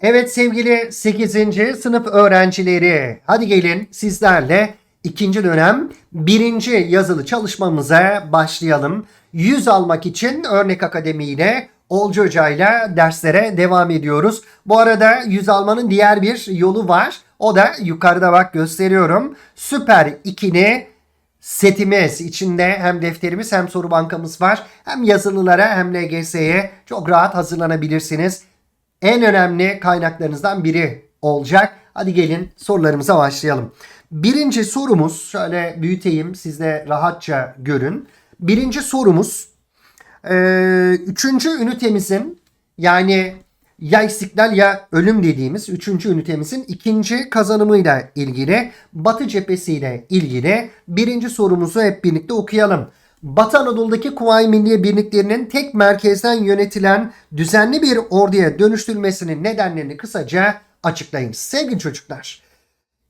Evet sevgili 8. sınıf öğrencileri hadi gelin sizlerle ikinci dönem birinci yazılı çalışmamıza başlayalım. 100 almak için Örnek Akademi ile Olcu Hoca ile derslere devam ediyoruz. Bu arada 100 almanın diğer bir yolu var. O da yukarıda bak gösteriyorum. Süper 2'ni setimiz içinde hem defterimiz hem soru bankamız var. Hem yazılılara hem LGS'ye çok rahat hazırlanabilirsiniz. En önemli kaynaklarınızdan biri olacak. Hadi gelin sorularımıza başlayalım. Birinci sorumuz şöyle büyüteyim siz de rahatça görün. Birinci sorumuz ee, üçüncü ünitemizin yani ya istiklal ya ölüm dediğimiz üçüncü ünitemizin ikinci kazanımıyla ilgili Batı cephesiyle ilgili birinci sorumuzu hep birlikte okuyalım. Batı Anadolu'daki Kuvayi Milliye Birliklerinin tek merkezden yönetilen düzenli bir orduya dönüştürülmesinin nedenlerini kısaca açıklayın. Sevgili çocuklar,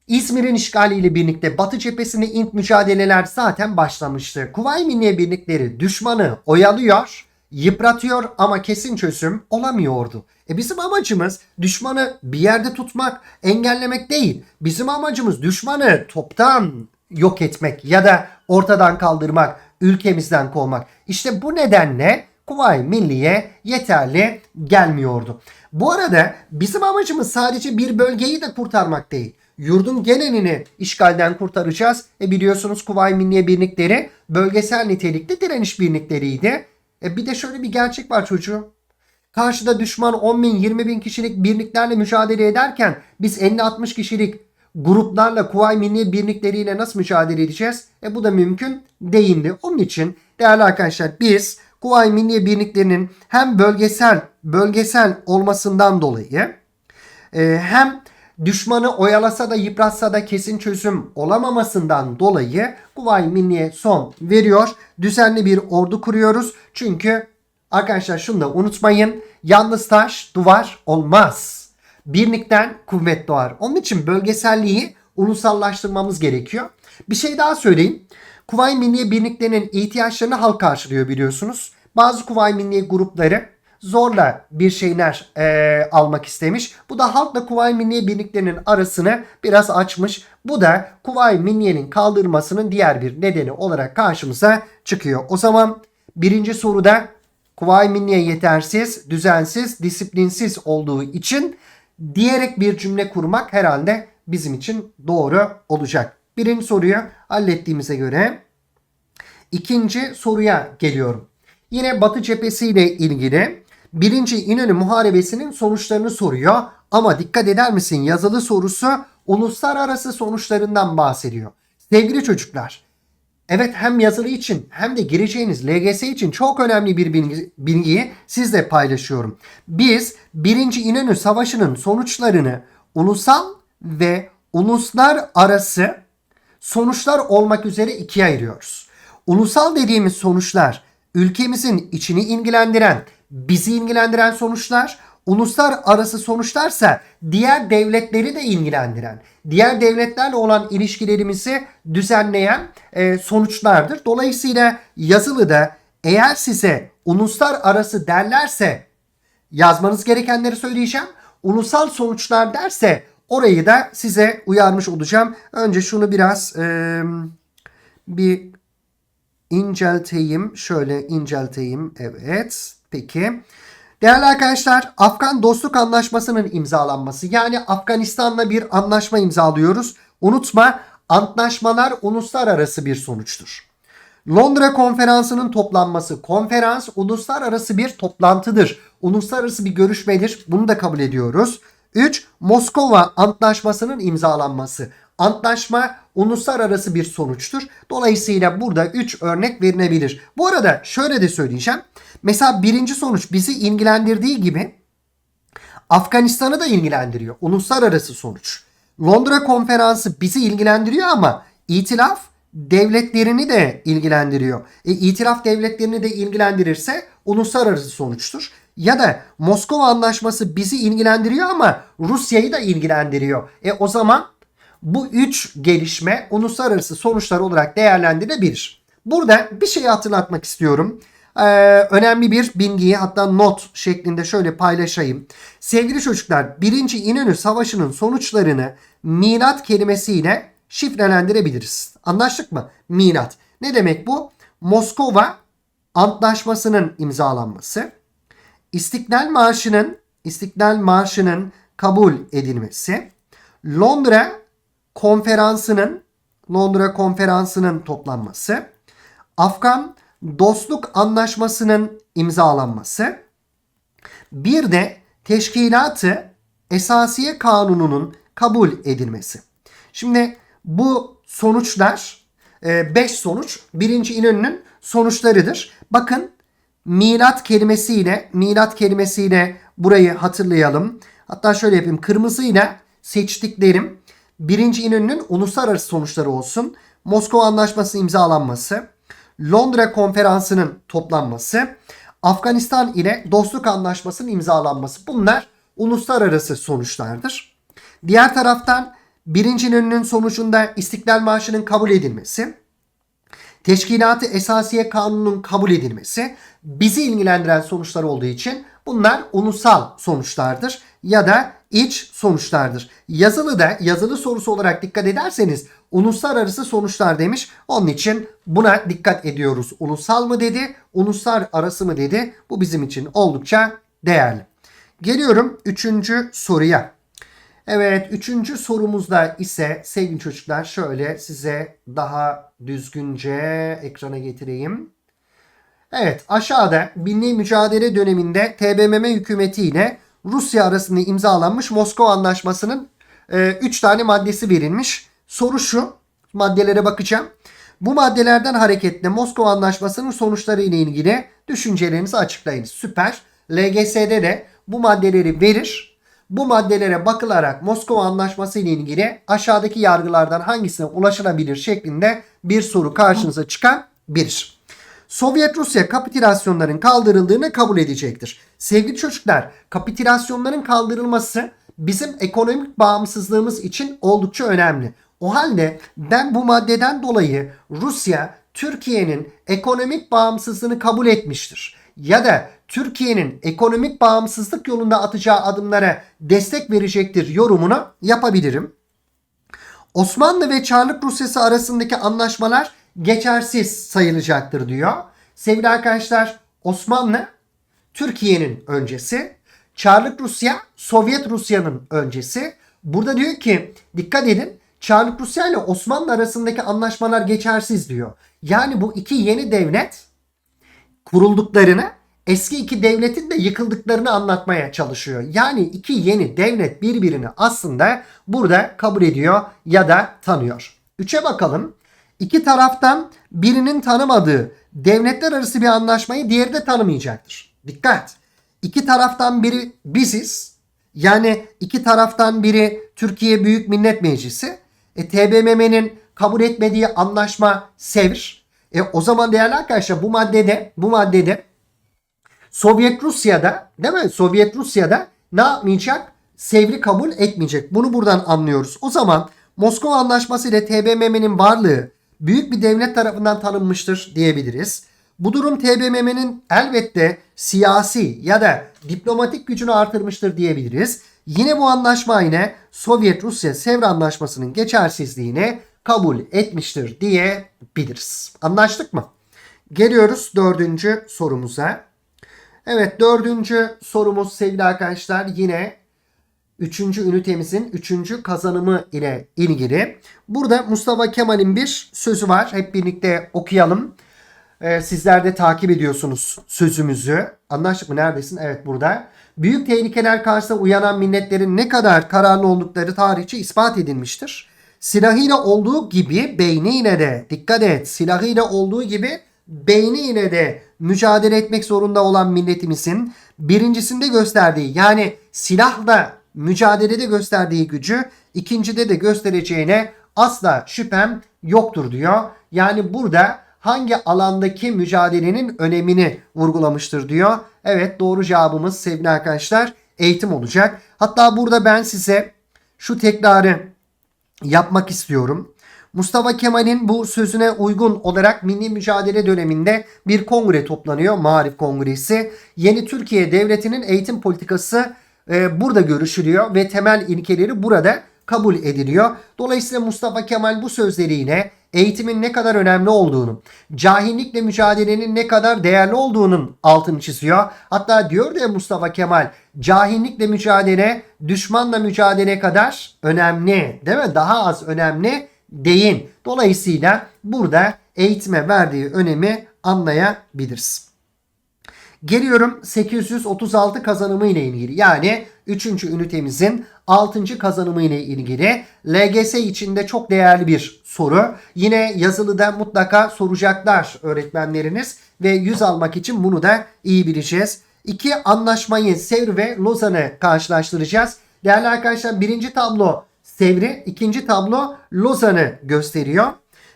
İzmir'in işgaliyle birlikte Batı cephesinde ilk mücadeleler zaten başlamıştı. Kuvayi Milliye Birlikleri düşmanı oyalıyor, yıpratıyor ama kesin çözüm olamıyordu. E bizim amacımız düşmanı bir yerde tutmak, engellemek değil. Bizim amacımız düşmanı toptan yok etmek ya da ortadan kaldırmak, ülkemizden kovmak. İşte bu nedenle Kuvayi Milliye yeterli gelmiyordu. Bu arada bizim amacımız sadece bir bölgeyi de kurtarmak değil. Yurdun genelini işgalden kurtaracağız. E biliyorsunuz Kuvayi Milliye Birlikleri bölgesel nitelikli direniş birlikleriydi. E bir de şöyle bir gerçek var çocuğum. Karşıda düşman 10 bin 20 bin kişilik birliklerle mücadele ederken biz 50-60 kişilik gruplarla Kuvayi Milliye birlikleriyle nasıl mücadele edeceğiz? E bu da mümkün değildi. Onun için değerli arkadaşlar biz Kuvayi Milliye birliklerinin hem bölgesel bölgesel olmasından dolayı e, hem düşmanı oyalasa da yıpratsa da kesin çözüm olamamasından dolayı Kuvayi Milliye son veriyor. Düzenli bir ordu kuruyoruz. Çünkü arkadaşlar şunu da unutmayın. Yalnız taş duvar olmaz. Birlikten kuvvet doğar. Onun için bölgeselliği ulusallaştırmamız gerekiyor. Bir şey daha söyleyeyim. Kuvayi Milliye birliklerinin ihtiyaçlarını halk karşılıyor biliyorsunuz. Bazı Kuvayi Milliye grupları zorla bir şeyler e, almak istemiş. Bu da halkla Kuvayi Milliye birliklerinin arasını biraz açmış. Bu da Kuvayi Milliye'nin kaldırmasının diğer bir nedeni olarak karşımıza çıkıyor. O zaman birinci soruda Kuvayi Milliye yetersiz, düzensiz, disiplinsiz olduğu için diyerek bir cümle kurmak herhalde bizim için doğru olacak. Birinci soruyu hallettiğimize göre ikinci soruya geliyorum. Yine Batı cephesiyle ilgili birinci İnönü Muharebesi'nin sonuçlarını soruyor. Ama dikkat eder misin yazılı sorusu uluslararası sonuçlarından bahsediyor. Sevgili çocuklar, evet hem yazılı için hem de gireceğiniz LGS için çok önemli bir bilgi, bilgiyi sizle paylaşıyorum. Biz birinci İnönü Savaşı'nın sonuçlarını ulusal ve uluslararası sonuçlar olmak üzere ikiye ayırıyoruz. Ulusal dediğimiz sonuçlar ülkemizin içini ilgilendiren, bizi ilgilendiren sonuçlar, uluslararası sonuçlarsa diğer devletleri de ilgilendiren, diğer devletlerle olan ilişkilerimizi düzenleyen e, sonuçlardır. Dolayısıyla yazılıda eğer size uluslararası derlerse yazmanız gerekenleri söyleyeceğim. Ulusal sonuçlar derse orayı da size uyarmış olacağım. Önce şunu biraz e, bir incelteyim. Şöyle incelteyim. Evet. Peki. Değerli arkadaşlar Afgan Dostluk Anlaşması'nın imzalanması yani Afganistan'la bir anlaşma imzalıyoruz. Unutma antlaşmalar uluslararası bir sonuçtur. Londra konferansının toplanması. Konferans uluslararası bir toplantıdır. Uluslararası bir görüşmedir. Bunu da kabul ediyoruz. 3. Moskova Antlaşması'nın imzalanması. Antlaşma uluslararası bir sonuçtur. Dolayısıyla burada 3 örnek verilebilir. Bu arada şöyle de söyleyeceğim. Mesela birinci sonuç bizi ilgilendirdiği gibi Afganistan'ı da ilgilendiriyor. Uluslararası sonuç. Londra konferansı bizi ilgilendiriyor ama itilaf devletlerini de ilgilendiriyor. E, itilaf devletlerini de ilgilendirirse uluslararası sonuçtur. Ya da Moskova Anlaşması bizi ilgilendiriyor ama Rusya'yı da ilgilendiriyor. E o zaman bu üç gelişme uluslararası sonuçlar olarak değerlendirilebilir. Burada bir şey hatırlatmak istiyorum. Ee, önemli bir bilgiyi hatta not şeklinde şöyle paylaşayım. Sevgili çocuklar 1. İnönü Savaşı'nın sonuçlarını milat kelimesiyle şifrelendirebiliriz. Anlaştık mı? Milat. Ne demek bu? Moskova Antlaşması'nın imzalanması, İstiklal Marşı'nın İstiklal Marşı'nın kabul edilmesi, Londra Konferansı'nın Londra Konferansı'nın toplanması, Afgan Dostluk Anlaşması'nın imzalanması, bir de Teşkilatı Esasiye Kanunu'nun kabul edilmesi. Şimdi bu sonuçlar 5 sonuç 1. İnönü'nün sonuçlarıdır. Bakın milat kelimesiyle milat kelimesiyle burayı hatırlayalım. Hatta şöyle yapayım. Kırmızıyla seçtiklerim 1. İnönü'nün uluslararası sonuçları olsun. Moskova Anlaşması imzalanması, Londra Konferansı'nın toplanması, Afganistan ile Dostluk Anlaşması'nın imzalanması. Bunlar uluslararası sonuçlardır. Diğer taraftan 1. İnönü'nün sonucunda İstiklal Marşı'nın kabul edilmesi, Teşkilatı Esasiye Kanunu'nun kabul edilmesi bizi ilgilendiren sonuçlar olduğu için bunlar ulusal sonuçlardır ya da iç sonuçlardır. Yazılı da yazılı sorusu olarak dikkat ederseniz uluslararası sonuçlar demiş. Onun için buna dikkat ediyoruz. Ulusal mı dedi, uluslararası mı dedi. Bu bizim için oldukça değerli. Geliyorum üçüncü soruya. Evet üçüncü sorumuzda ise sevgili çocuklar şöyle size daha düzgünce ekrana getireyim. Evet aşağıda milli mücadele döneminde TBMM hükümeti ile Rusya arasında imzalanmış Moskova Anlaşması'nın 3 e, tane maddesi verilmiş. Soru şu maddelere bakacağım. Bu maddelerden hareketle Moskova Anlaşması'nın sonuçları ile ilgili düşüncelerinizi açıklayınız. Süper. LGS'de de bu maddeleri verir bu maddelere bakılarak Moskova Anlaşması ile ilgili aşağıdaki yargılardan hangisine ulaşılabilir şeklinde bir soru karşınıza çıkabilir. Sovyet Rusya kapitülasyonların kaldırıldığını kabul edecektir. Sevgili çocuklar, kapitülasyonların kaldırılması bizim ekonomik bağımsızlığımız için oldukça önemli. O halde ben bu maddeden dolayı Rusya Türkiye'nin ekonomik bağımsızlığını kabul etmiştir. Ya da Türkiye'nin ekonomik bağımsızlık yolunda atacağı adımlara destek verecektir yorumunu yapabilirim. Osmanlı ve Çarlık Rusyası arasındaki anlaşmalar geçersiz sayılacaktır diyor. Sevgili arkadaşlar Osmanlı Türkiye'nin öncesi, Çarlık Rusya Sovyet Rusya'nın öncesi. Burada diyor ki dikkat edin Çarlık Rusya ile Osmanlı arasındaki anlaşmalar geçersiz diyor. Yani bu iki yeni devlet kurulduklarını eski iki devletin de yıkıldıklarını anlatmaya çalışıyor. Yani iki yeni devlet birbirini aslında burada kabul ediyor ya da tanıyor. Üçe bakalım. İki taraftan birinin tanımadığı devletler arası bir anlaşmayı diğeri de tanımayacaktır. Dikkat. İki taraftan biri biziz. Yani iki taraftan biri Türkiye Büyük Millet Meclisi. E, TBMM'nin kabul etmediği anlaşma sevr. E, o zaman değerli arkadaşlar bu maddede bu maddede Sovyet Rusya'da değil mi? Sovyet Rusya'da ne yapmayacak? Sevri kabul etmeyecek. Bunu buradan anlıyoruz. O zaman Moskova Anlaşması ile TBMM'nin varlığı büyük bir devlet tarafından tanınmıştır diyebiliriz. Bu durum TBMM'nin elbette siyasi ya da diplomatik gücünü artırmıştır diyebiliriz. Yine bu anlaşma yine Sovyet Rusya Sevr Anlaşması'nın geçersizliğini kabul etmiştir diyebiliriz. Anlaştık mı? Geliyoruz dördüncü sorumuza. Evet dördüncü sorumuz sevgili arkadaşlar yine üçüncü ünitemizin üçüncü kazanımı ile ilgili. Burada Mustafa Kemal'in bir sözü var. Hep birlikte okuyalım. Ee, sizler de takip ediyorsunuz sözümüzü. Anlaştık mı? Neredesin? Evet burada. Büyük tehlikeler karşısında uyanan milletlerin ne kadar kararlı oldukları tarihçe ispat edilmiştir. Silahıyla olduğu gibi beyniyle de dikkat et silahıyla olduğu gibi beyniyle de mücadele etmek zorunda olan milletimizin birincisinde gösterdiği yani silahla mücadelede gösterdiği gücü ikincide de göstereceğine asla şüphem yoktur diyor. Yani burada hangi alandaki mücadelenin önemini vurgulamıştır diyor. Evet doğru cevabımız sevgili arkadaşlar eğitim olacak. Hatta burada ben size şu tekrarı yapmak istiyorum. Mustafa Kemal'in bu sözüne uygun olarak milli mücadele döneminde bir kongre toplanıyor. Marif Kongresi. Yeni Türkiye Devleti'nin eğitim politikası e, burada görüşülüyor ve temel ilkeleri burada kabul ediliyor. Dolayısıyla Mustafa Kemal bu sözleriyle eğitimin ne kadar önemli olduğunu, cahillikle mücadelenin ne kadar değerli olduğunun altını çiziyor. Hatta diyor ya Mustafa Kemal, cahillikle mücadele düşmanla mücadele kadar önemli, değil mi? Daha az önemli değil. Dolayısıyla burada eğitime verdiği önemi anlayabiliriz. Geliyorum 836 kazanımı ile ilgili. Yani 3. ünitemizin 6. kazanımı ile ilgili. LGS içinde çok değerli bir soru. Yine yazılıda mutlaka soracaklar öğretmenleriniz ve 100 almak için bunu da iyi bileceğiz. İki anlaşmayı Sevr ve Lozan'ı karşılaştıracağız. Değerli arkadaşlar birinci tablo Sevr'i, ikinci tablo Lozan'ı gösteriyor.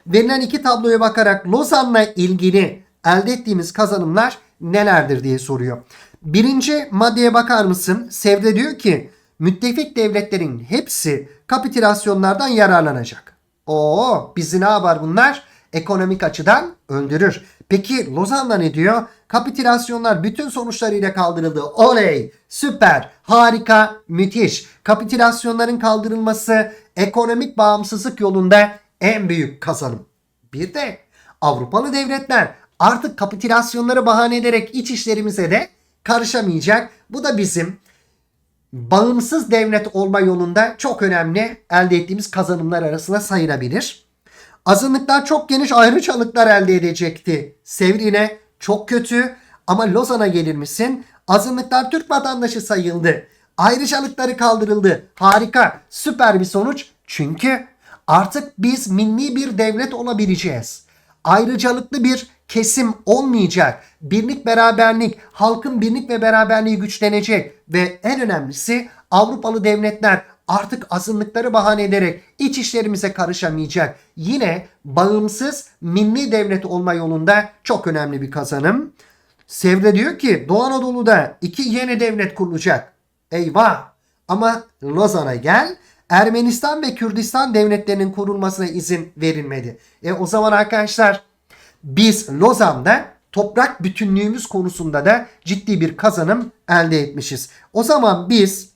Verilen iki tabloya bakarak Lozan'la ilgili elde ettiğimiz kazanımlar nelerdir diye soruyor. Birinci maddeye bakar mısın? Sevde diyor ki müttefik devletlerin hepsi kapitülasyonlardan yararlanacak. Oo bizi ne yapar bunlar? Ekonomik açıdan öldürür. Peki Lozan'da ne diyor? Kapitülasyonlar bütün sonuçlarıyla kaldırıldı. Oley! Süper! Harika! Müthiş! Kapitülasyonların kaldırılması ekonomik bağımsızlık yolunda en büyük kazanım. Bir de Avrupalı devletler artık kapitülasyonları bahane ederek iç işlerimize de karışamayacak. Bu da bizim bağımsız devlet olma yolunda çok önemli elde ettiğimiz kazanımlar arasında sayılabilir. Azınlıklar çok geniş ayrıcalıklar elde edecekti. Sevrine çok kötü ama Lozan'a gelir misin? Azınlıklar Türk vatandaşı sayıldı. Ayrıcalıkları kaldırıldı. Harika, süper bir sonuç. Çünkü artık biz milli bir devlet olabileceğiz. Ayrıcalıklı bir kesim olmayacak. Birlik beraberlik, halkın birlik ve beraberliği güçlenecek ve en önemlisi Avrupalı devletler artık azınlıkları bahane ederek iç işlerimize karışamayacak. Yine bağımsız milli devlet olma yolunda çok önemli bir kazanım. Sevde diyor ki Doğu Anadolu'da iki yeni devlet kurulacak. Eyvah! Ama Lozan'a gel. Ermenistan ve Kürdistan devletlerinin kurulmasına izin verilmedi. E o zaman arkadaşlar biz Lozan'da toprak bütünlüğümüz konusunda da ciddi bir kazanım elde etmişiz. O zaman biz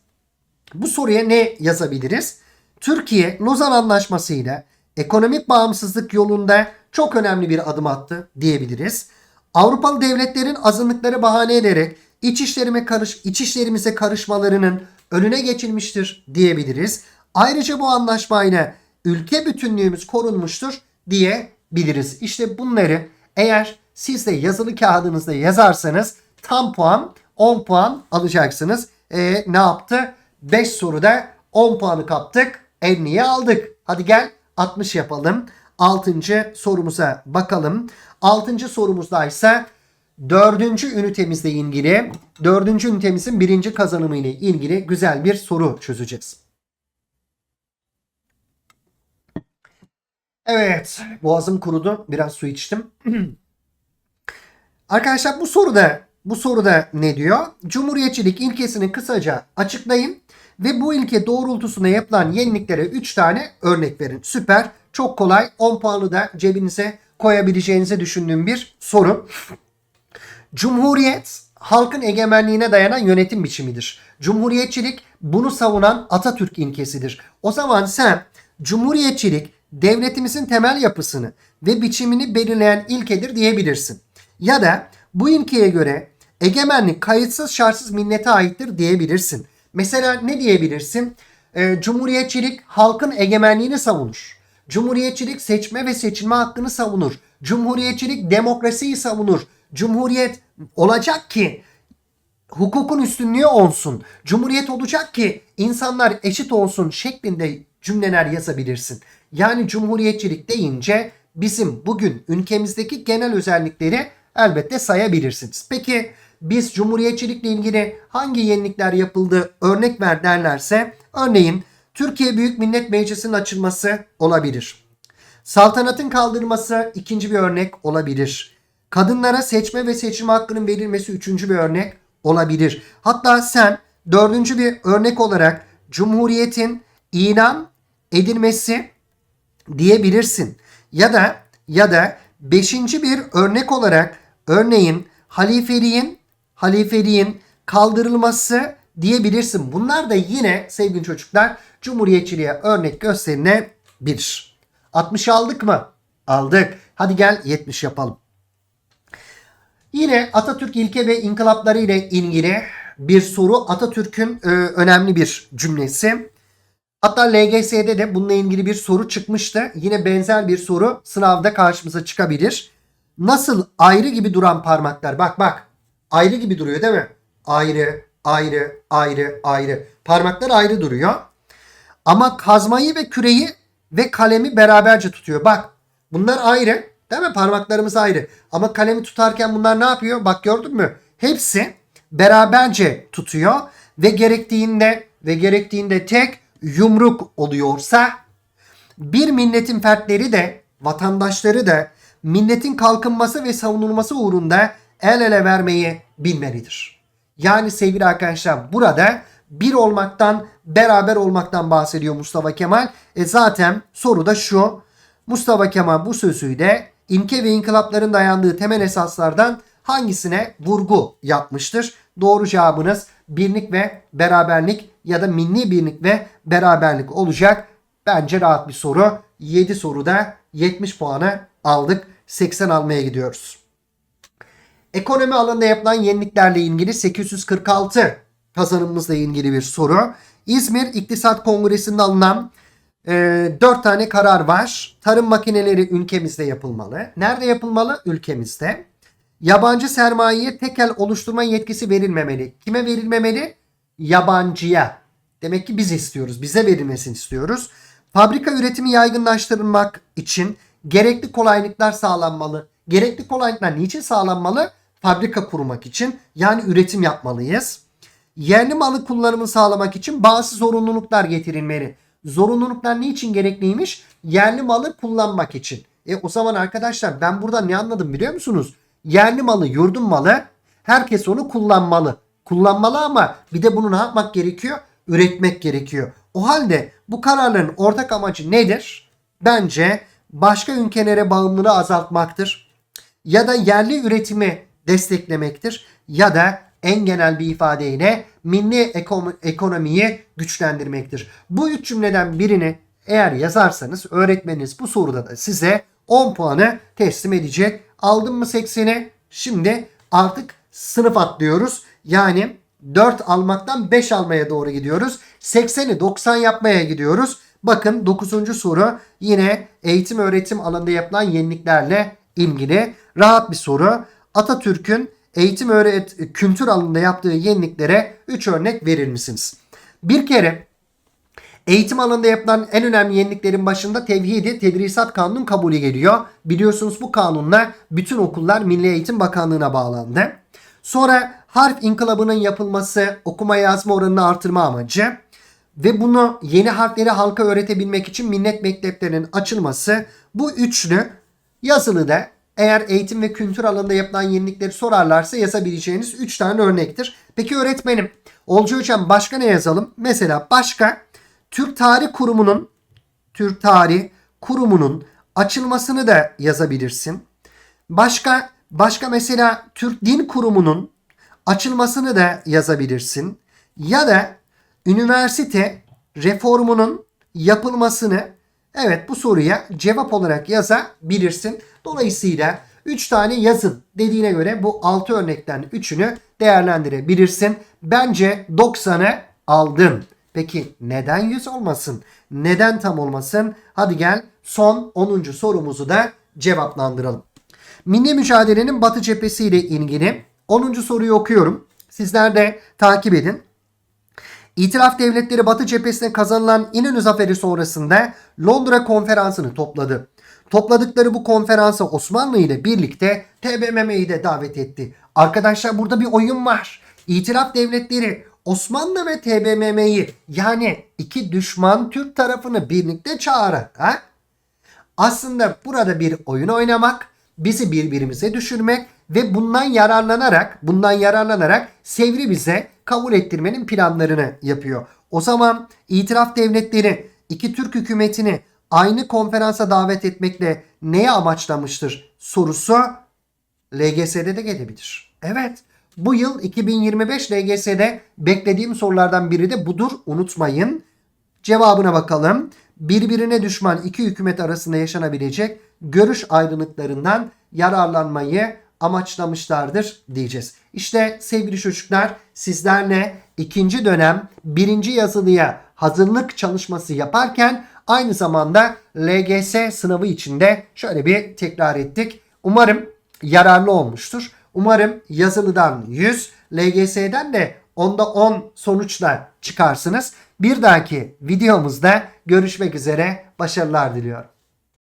bu soruya ne yazabiliriz? Türkiye Lozan Anlaşması ile ekonomik bağımsızlık yolunda çok önemli bir adım attı diyebiliriz. Avrupalı devletlerin azınlıkları bahane ederek iç karış iç işlerimize karışmalarının önüne geçilmiştir diyebiliriz. Ayrıca bu anlaşmayla ülke bütünlüğümüz korunmuştur diyebiliriz. İşte bunları eğer siz de yazılı kağıdınızda yazarsanız tam puan 10 puan alacaksınız. E, ne yaptı? 5 soruda 10 puanı kaptık. 50'ye aldık. Hadi gel 60 yapalım. 6. sorumuza bakalım. 6. sorumuzda ise 4. ünitemizle ilgili 4. ünitemizin 1. kazanımı ile ilgili güzel bir soru çözeceğiz. Evet, boğazım kurudu. Biraz su içtim. Arkadaşlar bu soruda bu soruda ne diyor? Cumhuriyetçilik ilkesini kısaca açıklayın ve bu ilke doğrultusunda yapılan yeniliklere 3 tane örnek verin. Süper. Çok kolay. 10 puanı da cebinize koyabileceğinizi düşündüğüm bir soru. Cumhuriyet halkın egemenliğine dayanan yönetim biçimidir. Cumhuriyetçilik bunu savunan Atatürk ilkesidir. O zaman sen cumhuriyetçilik devletimizin temel yapısını ve biçimini belirleyen ilkedir diyebilirsin. Ya da bu ilkeye göre egemenlik kayıtsız şartsız millete aittir diyebilirsin. Mesela ne diyebilirsin? Ee, cumhuriyetçilik halkın egemenliğini savunur. Cumhuriyetçilik seçme ve seçilme hakkını savunur. Cumhuriyetçilik demokrasiyi savunur. Cumhuriyet olacak ki hukukun üstünlüğü olsun. Cumhuriyet olacak ki insanlar eşit olsun şeklinde cümleler yazabilirsin. Yani cumhuriyetçilik deyince bizim bugün ülkemizdeki genel özellikleri elbette sayabilirsiniz. Peki biz cumhuriyetçilikle ilgili hangi yenilikler yapıldı örnek ver derlerse örneğin Türkiye Büyük Millet Meclisi'nin açılması olabilir. Saltanatın kaldırılması ikinci bir örnek olabilir. Kadınlara seçme ve seçim hakkının verilmesi üçüncü bir örnek olabilir. Hatta sen dördüncü bir örnek olarak Cumhuriyet'in ilan edilmesi diyebilirsin. Ya da ya da beşinci bir örnek olarak örneğin halifeliğin halifeliğin kaldırılması diyebilirsin. Bunlar da yine sevgili çocuklar cumhuriyetçiliğe örnek gösterilebilir. 60 aldık mı? Aldık. Hadi gel 70 yapalım. Yine Atatürk ilke ve inkılapları ile ilgili bir soru. Atatürk'ün e, önemli bir cümlesi. Hatta LGS'de de bununla ilgili bir soru çıkmıştı. Yine benzer bir soru sınavda karşımıza çıkabilir. Nasıl ayrı gibi duran parmaklar? Bak bak. Ayrı gibi duruyor değil mi? Ayrı, ayrı, ayrı, ayrı. Parmaklar ayrı duruyor. Ama kazmayı ve küreyi ve kalemi beraberce tutuyor. Bak bunlar ayrı. Değil mi? Parmaklarımız ayrı. Ama kalemi tutarken bunlar ne yapıyor? Bak gördün mü? Hepsi beraberce tutuyor ve gerektiğinde ve gerektiğinde tek yumruk oluyorsa bir milletin fertleri de vatandaşları da milletin kalkınması ve savunulması uğrunda el ele vermeyi bilmelidir. Yani sevgili arkadaşlar burada bir olmaktan beraber olmaktan bahsediyor Mustafa Kemal. E zaten soru da şu. Mustafa Kemal bu sözüyle ilke ve inkılapların dayandığı temel esaslardan hangisine vurgu yapmıştır? Doğru cevabınız birlik ve beraberlik ya da milli birlik ve beraberlik olacak. Bence rahat bir soru. 7 soruda 70 puanı aldık. 80 almaya gidiyoruz. Ekonomi alanında yapılan yeniliklerle ilgili 846 kazanımımızla ilgili bir soru. İzmir İktisat Kongresi'nde alınan e, 4 tane karar var. Tarım makineleri ülkemizde yapılmalı. Nerede yapılmalı? Ülkemizde. Yabancı sermayeye tekel oluşturma yetkisi verilmemeli. Kime verilmemeli? Yabancıya. Demek ki biz istiyoruz. Bize verilmesini istiyoruz. Fabrika üretimi yaygınlaştırılmak için gerekli kolaylıklar sağlanmalı. Gerekli kolaylıklar niçin sağlanmalı? Fabrika kurmak için. Yani üretim yapmalıyız. Yerli malı kullanımını sağlamak için bazı zorunluluklar getirilmeli. Zorunluluklar niçin gerekliymiş? Yerli malı kullanmak için. E o zaman arkadaşlar ben burada ne anladım biliyor musunuz? Yerli malı, yurdun malı. Herkes onu kullanmalı. Kullanmalı ama bir de bunu ne yapmak gerekiyor? Üretmek gerekiyor. O halde bu kararların ortak amacı nedir? Bence başka ülkelere bağımlılığı azaltmaktır. Ya da yerli üretimi desteklemektir. Ya da en genel bir ifadeyle milli ekonomiyi güçlendirmektir. Bu üç cümleden birini eğer yazarsanız öğretmeniniz bu soruda da size 10 puanı teslim edecek. Aldın mı 80'i? Şimdi artık sınıf atlıyoruz. Yani 4 almaktan 5 almaya doğru gidiyoruz. 80'i 90 yapmaya gidiyoruz. Bakın 9. soru yine eğitim öğretim alanında yapılan yeniliklerle ilgili rahat bir soru. Atatürk'ün eğitim öğret kültür alanında yaptığı yeniliklere 3 örnek verir misiniz? Bir kere Eğitim alanında yapılan en önemli yeniliklerin başında tevhidi tedrisat kanunun kabulü geliyor. Biliyorsunuz bu kanunla bütün okullar Milli Eğitim Bakanlığı'na bağlandı. Sonra harf inkılabının yapılması okuma yazma oranını artırma amacı ve bunu yeni harfleri halka öğretebilmek için millet mekteplerinin açılması bu üçlü yazılıda eğer eğitim ve kültür alanında yapılan yenilikleri sorarlarsa yazabileceğiniz 3 tane örnektir. Peki öğretmenim, Olcu Hocam başka ne yazalım? Mesela başka Türk Tarih Kurumu'nun Türk Tarih Kurumu'nun açılmasını da yazabilirsin. Başka başka mesela Türk Din Kurumu'nun açılmasını da yazabilirsin. Ya da üniversite reformunun yapılmasını evet bu soruya cevap olarak yazabilirsin. Dolayısıyla 3 tane yazın dediğine göre bu 6 örnekten 3'ünü değerlendirebilirsin. Bence 90'ı aldın. Peki neden 100 olmasın? Neden tam olmasın? Hadi gel son 10. sorumuzu da cevaplandıralım. Milli mücadelenin Batı cephesi ile ilgili 10. soruyu okuyorum. Sizler de takip edin. İtiraf devletleri Batı cephesine kazanılan İnönü Zaferi sonrasında Londra konferansını topladı. Topladıkları bu konferansa Osmanlı ile birlikte TBMM'yi de davet etti. Arkadaşlar burada bir oyun var. İtiraf devletleri Osmanlı ve TBMM'yi yani iki düşman Türk tarafını birlikte çağıran ha? aslında burada bir oyun oynamak, bizi birbirimize düşürmek ve bundan yararlanarak, bundan yararlanarak Sevri bize kabul ettirmenin planlarını yapıyor. O zaman itiraf devletleri iki Türk hükümetini aynı konferansa davet etmekle neye amaçlamıştır sorusu LGS'de de gelebilir. Evet. Bu yıl 2025 LGS'de beklediğim sorulardan biri de budur. Unutmayın. Cevabına bakalım. Birbirine düşman iki hükümet arasında yaşanabilecek görüş ayrılıklarından yararlanmayı amaçlamışlardır diyeceğiz. İşte sevgili çocuklar sizlerle ikinci dönem birinci yazılıya hazırlık çalışması yaparken aynı zamanda LGS sınavı içinde şöyle bir tekrar ettik. Umarım yararlı olmuştur. Umarım yazılıdan 100, LGS'den de onda 10 sonuçla çıkarsınız. Bir dahaki videomuzda görüşmek üzere. Başarılar diliyorum.